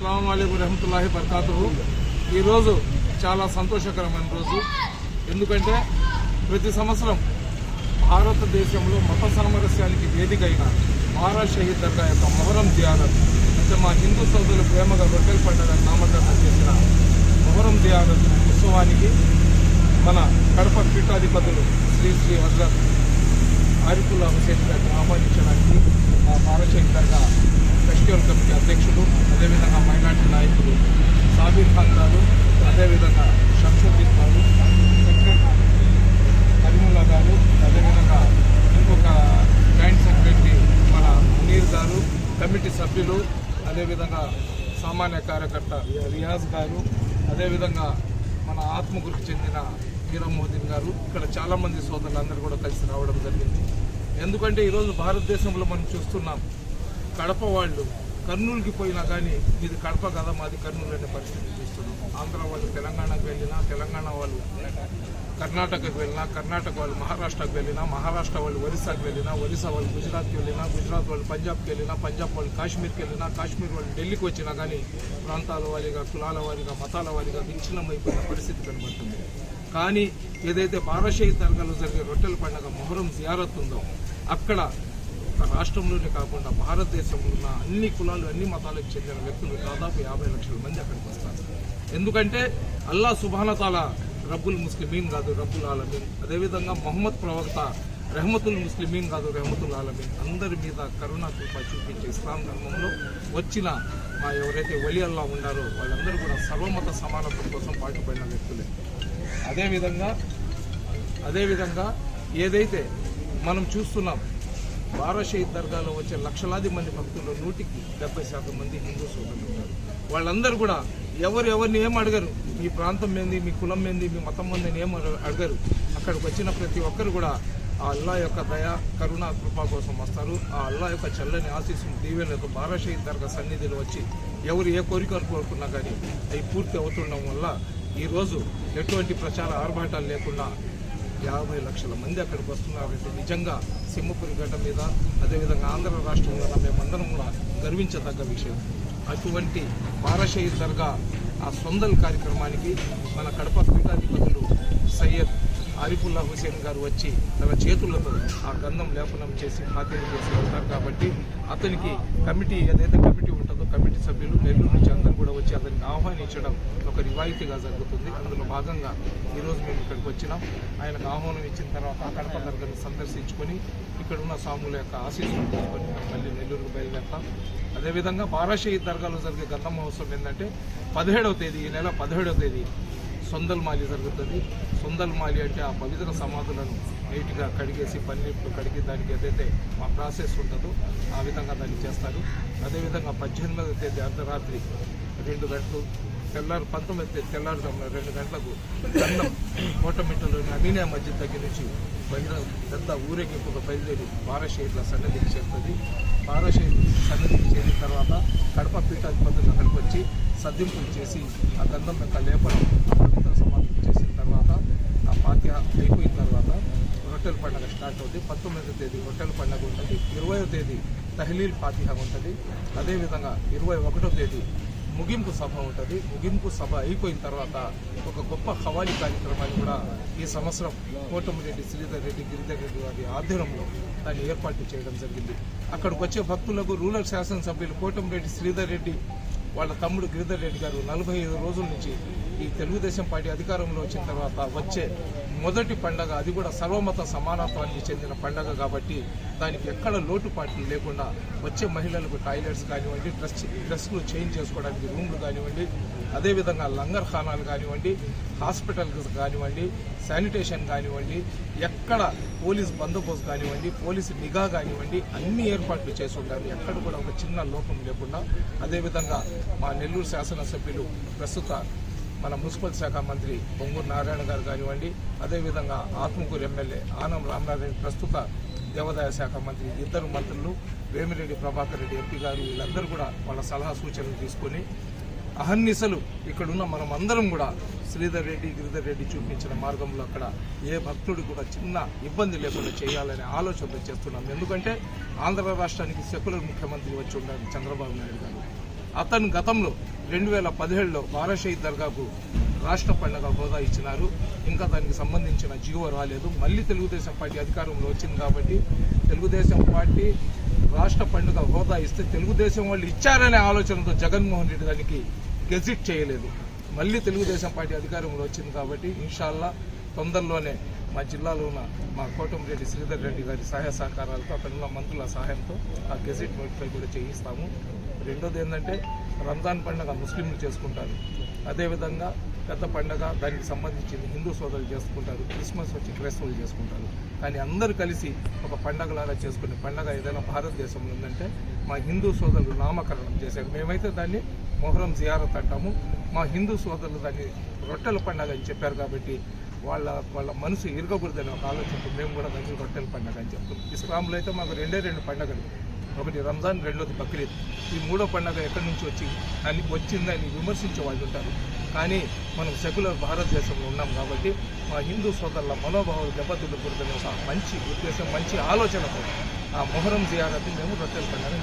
అస్సలం రహమతుల్లాహి బర్కాతు ఈరోజు చాలా సంతోషకరమైన రోజు. ఎందుకంటే ప్రతి సంవత్సరం భారతదేశంలో మత సామరస్యానికి వేదిక అయిన మహారాజ్ షహీద్ దర్గా యొక్క మొహరం జియారత్ అంటే మా హిందూ సోదరులు ప్రేమగా రొట్టెల పండుగ నామకరణం చేసిన మొహరం జియారత్ ఉత్సవానికి మన కడప పీఠాధిపతులు శ్రీ శ్రీ హజరత్ ఆరిఫుల్లా హుసేన్ గారిని ఆహ్వానించడానికి మా భారతీయ దర్గా ఫెస్టివల్ కమిటీ అధ్యక్షులు అదేవిధంగా మైనార్టీ నాయకులు సాబీర్ ఖాన్ గారు అదేవిధంగా షంసుద్దీన్ గారు సెక్రటరీ కరీముల్లా గారు అదేవిధంగా ఇంకొక జాయింట్ సెక్రటరీ మన మునీర్ గారు కమిటీ సభ్యులు అదేవిధంగా సామాన్య కార్యకర్త రియాజ్ గారు అదేవిధంగా మన ఆత్మగురికి చెందిన వీరమోదీన్ గారు ఇక్కడ చాలామంది సోదరులందరూ కూడా కలిసి రావడం జరిగింది. ఎందుకంటే ఈరోజు భారతదేశంలో మనం చూస్తున్నాం కడప వాళ్ళు కర్నూలుకి పోయినా కానీ ఇది కడప కదా మాది కర్నూలు అనే పరిస్థితి చూస్తున్నాం. ఆంధ్ర వాళ్ళు తెలంగాణకు వెళ్ళినా తెలంగాణ వాళ్ళు కర్ణాటకకు వెళ్ళినా కర్ణాటక వాళ్ళు మహారాష్ట్రకు వెళ్ళినా మహారాష్ట్ర వాళ్ళు ఒరిస్సాకు వెళ్ళినా ఒరిస్సా వాళ్ళు గుజరాత్కి వెళ్ళినా గుజరాత్ వాళ్ళు పంజాబ్కి వెళ్ళినా పంజాబ్ వాళ్ళు కాశ్మీర్కి వెళ్ళినా కాశ్మీర్ వాళ్ళు ఢిల్లీకి వచ్చినా కానీ ప్రాంతాల వారీగా కులాల వారీగా మతాల వారీగా విచ్ఛిన్నమైపోయిన పరిస్థితి కనబడుతుంది. కానీ ఏదైతే పారశీయ తరగతిలో జరిగే రొట్టెల పండుగ మొహరం జియారత్ ఉందో అక్కడ రాష్ట్రంలోనే కాకుండా భారతదేశంలో ఉన్న అన్ని కులాలు అన్ని మతాలకు చెందిన వ్యక్తులు దాదాపు యాభై లక్షల మంది అక్కడికి వస్తారు. ఎందుకంటే అల్లా సుబానతాల రబ్బుల్ ముస్లిమీన్ కాదు రబ్బుల్ ఆలమీన్. అదేవిధంగా మహమ్మద్ ప్రవక్త రెహమతుల్ ముస్లిమీన్ కాదు రెహమతుల్ ఆలమీన్. అందరి మీద కరుణా కృప చూపించే ఇస్లాం ధర్మంలో వచ్చిన మా ఎవరైతే వలి అల్లా ఉన్నారో వాళ్ళందరూ కూడా సర్వమత సమానత్వం కోసం పాటుపడిన వ్యక్తులే. అదేవిధంగా అదేవిధంగా ఏదైతే మనం చూస్తున్నాం బారాషహీద్ దర్గాలో వచ్చే లక్షలాది మంది భక్తుల్లో నూటికి డెబ్బై శాతం మంది హిందూ సోదరులు ఉంటారు వాళ్ళందరూ కూడా ఎవరు ఎవరిని ఏం అడగరు? మీ ప్రాంతం ఏంది? మీ కులం ఏంది? మీ మతం ఏంది ఏం అడగరు. అక్కడికి వచ్చిన ప్రతి ఒక్కరు కూడా ఆ అల్లా యొక్క దయ కరుణ కృప కోసం వస్తారు. ఆ అల్లా యొక్క చల్లని ఆశీస్సులు దీవెనలతో బారాషహీద్ దర్గా సన్నిధిలో వచ్చి ఎవరు ఏ కోరికలు కోరుకున్నా కానీ అవి పూర్తి అవుతుండడం వల్ల ఈరోజు ఎటువంటి ప్రచార ఆర్భాటాలు లేకుండా యాభై లక్షల మంది అక్కడికి వస్తున్నారంటే నిజంగా సింహపురి గడ్డ మీద అదేవిధంగా ఆంధ్ర రాష్ట్రంలో మేమందరం కూడా గర్వించదగ్గ విషయం. అటువంటి పారశయ దర్గా ఆ సొందల్ కార్యక్రమానికి మన కడప పీఠాధిపతులు సయ్యద్ ఆరిఫుల్లా హుసేన్ గారు వచ్చి తన చేతులతో ఆ గంధం లేపనం చేసి ఫాతీలు చేసి వెళ్తారు కాబట్టి అతనికి కమిటీ ఏదైతే కమిటీ ఉంటుందో కమిటీ సభ్యులు నెల్లూరు నుంచి అతన్ని ఆహ్వానించడం ఒక రివాయితీగా జరుగుతుంది. అందులో భాగంగా ఈరోజు మేము ఇక్కడికి వచ్చినాం. ఆయనకు ఆహ్వానం ఇచ్చిన తర్వాత కడప దర్గాన్ని సందర్శించుకొని ఇక్కడ ఉన్న స్వాముల యొక్క ఆశీస్సులు తీసుకొని మేము మళ్ళీ నెల్లూరుకు బయలుదేరుతాం. అదేవిధంగా బారాషహీద్ దర్గాలో జరిగే గతం మహోత్సవం ఏంటంటే పదిహేడవ తేదీ ఈ నెల పదిహేడవ తేదీ సొందల్ మాలి జరుగుతుంది. సొందల్ మాలి అంటే ఆ పవిత్ర సమాధులను నీట్గా కడిగేసి పన్నీటితో కడిగి దానికి ఏదైతే మా ప్రాసెస్ ఉంటుందో ఆ విధంగా దాన్ని చేస్తారు. అదేవిధంగా పద్దెనిమిదవ తేదీ అర్ధరాత్రి రెండు గంటలు తెల్లారు పంతొమ్మిది తెల్లారు తెల్లారుజామున రెండు గంటలకు గంధం కోటమిట్టలోని అభినయ మధ్య దగ్గర నుంచి బయట పెద్ద ఊరేగింపుగా బయలుదేరి పారషేట్ల సన్నిధికి చేరుతుంది. పారషేట్ సన్నిధికి చేరిన తర్వాత కడప పీఠాధిపతులు అక్కడికి వచ్చి సద్దింపులు చేసి ఆ గంధం యొక్క లేపనం ఆ పవిత్ర సమాధి చేసిన తర్వాత ఆ పాత్య అయిపోయిన తర్వాత రొట్టెల పండుగ స్టార్ట్ అవుతుంది. పంతొమ్మిదవ తేదీ రొట్టెల పండుగ ఉంటుంది. ఇరవయో తేదీ తహలీల్ పాతిహ ఉంటుంది. అదేవిధంగా ఇరవై ఒకటో తేదీ ముగింపు సభ ఉంటుంది. ముగింపు సభ అయిపోయిన తర్వాత ఒక గొప్ప హవాలి కార్యక్రమాన్ని కూడా ఈ సంవత్సరం కోటమిరెడ్డి శ్రీధర్ రెడ్డి గిరిధర్ రెడ్డి వారి ఆధ్వర్యంలో దాన్ని ఏర్పాటు చేయడం జరిగింది. అక్కడికి వచ్చే భక్తులకు రూరల్ శాసనసభ్యులు కోటమిరెడ్డి శ్రీధర్ రెడ్డి వాళ్ళ తమ్ముడు గిరిధర్ రెడ్డి గారు నలభై ఐదు రోజుల నుంచి ఈ తెలుగుదేశం పార్టీ అధికారంలో వచ్చిన తర్వాత వచ్చే మొదటి పండగ అది కూడా సర్వమత సమానత్వానికి చెందిన పండగ కాబట్టి దానికి ఎక్కడ లోటుపాట్లు లేకుండా వచ్చే మహిళలకు టాయిలెట్స్ కానివ్వండి డ్రెస్ డ్రెస్లు చేంజ్ చేసుకోవడానికి రూమ్లు కానివ్వండి అదేవిధంగా లంగర్ ఖానాలు కానివ్వండి హాస్పిటల్స్ కానివ్వండి శానిటేషన్ కానివ్వండి ఎక్కడ పోలీస్ బందోబస్తు కానివ్వండి పోలీసు నిఘా కానివ్వండి అన్ని ఏర్పాట్లు చేసి ఉండాలి ఎక్కడ కూడా ఒక చిన్న లోపం లేకుండా అదేవిధంగా మా నెల్లూరు శాసనసభ్యులు ప్రస్తుత మన మున్సిపల్ శాఖ మంత్రి పొంగూరు నారాయణ గారు కానివ్వండి అదేవిధంగా ఆత్మకూరు ఎమ్మెల్యే ఆనం రామనారాయణ ప్రస్తుత దేవాదాయ శాఖ మంత్రి ఇద్దరు మంత్రులు వేమిరెడ్డి ప్రభాకర్ రెడ్డి ఎంపీ గారు వీళ్ళందరూ కూడా వాళ్ళ సలహా సూచనలు తీసుకొని అహర్నిశలు ఇక్కడున్న మనం అందరం కూడా శ్రీధర్ రెడ్డి గిరిధర్ రెడ్డి చూపించిన మార్గంలో అక్కడ ఏ భక్తుడు కూడా చిన్న ఇబ్బంది లేకుండా చేయాలనే ఆలోచనలు చేస్తున్నాం. ఎందుకంటే ఆంధ్ర రాష్ట్రానికి సెక్యులర్ ముఖ్యమంత్రి వచ్చి ఉన్నారు చంద్రబాబు నాయుడు గారు. అతను గతంలో రెండు వేల పదిహేడులో బారాషహీద్ దర్గాకు రాష్ట్ర పండుగ హోదా ఇచ్చినారు. ఇంకా దానికి సంబంధించిన జీవో రాలేదు. మళ్ళీ తెలుగుదేశం పార్టీ అధికారంలో వచ్చింది కాబట్టి తెలుగుదేశం పార్టీ రాష్ట్ర పండుగ హోదా ఇస్తే తెలుగుదేశం వాళ్ళు ఇచ్చారనే ఆలోచనతో జగన్మోహన్ రెడ్డి దానికి గెజిట్ చేయలేదు. మళ్ళీ తెలుగుదేశం పార్టీ అధికారంలో వచ్చింది కాబట్టి ఇన్షాల్లా తొందరలోనే మా జిల్లాలో ఉన్న మా కోటంరెడ్డి శ్రీధర్ రెడ్డి గారి సహాయ సహకారాలతో అక్కడ ఉన్న మంత్రుల సహాయంతో ఆ గెజిట్ నోటిఫై కూడా చేయిస్తాము. రెండోది ఏంటంటే రంజాన్ పండుగ ముస్లింలు చేసుకుంటారు. అదేవిధంగా పెద్ద పండగ దానికి సంబంధించింది హిందూ సోదరులు చేసుకుంటారు క్రిస్మస్ వచ్చి క్రైస్తవులు చేసుకుంటారు. కానీ అందరూ కలిసి ఒక పండగలాగా చేసుకునే పండగ ఏదైనా భారతదేశంలో ఉందంటే మా హిందూ సోదరులు నామకరణం చేశారు. మేమైతే దాన్ని మొహరం జియారత్ అంటాము. మా హిందూ సోదరులు దాన్ని రొట్టెల పండగ అని చెప్పారు కాబట్టి వాళ్ళ వాళ్ళ మనసు ఇరగకూడదని ఒక ఆలోచన మేము కూడా దాన్ని రొట్టెల పండగ అని చెప్తాం ఇస్లాంలో అయితే మాకు రెండే రెండు పండగలు. ఒకటి రంజాన్ రెండోది బక్రీద్. ఈ మూడో పండుగ ఎక్కడి నుంచి వచ్చి అని వచ్చిందని విమర్శించే వాళ్ళు ఉంటారు. కానీ మనం సెక్యులర్ భారతదేశంలో ఉన్నాం కాబట్టి మా హిందూ సోదరుల మనోభావాలు దెబ్బతిల్లకూడదనే ఒక మంచి ఉద్దేశం మంచి ఆలోచనతో ఆ మొహరం జియారత్ని మేము రొట్టెల పండుగ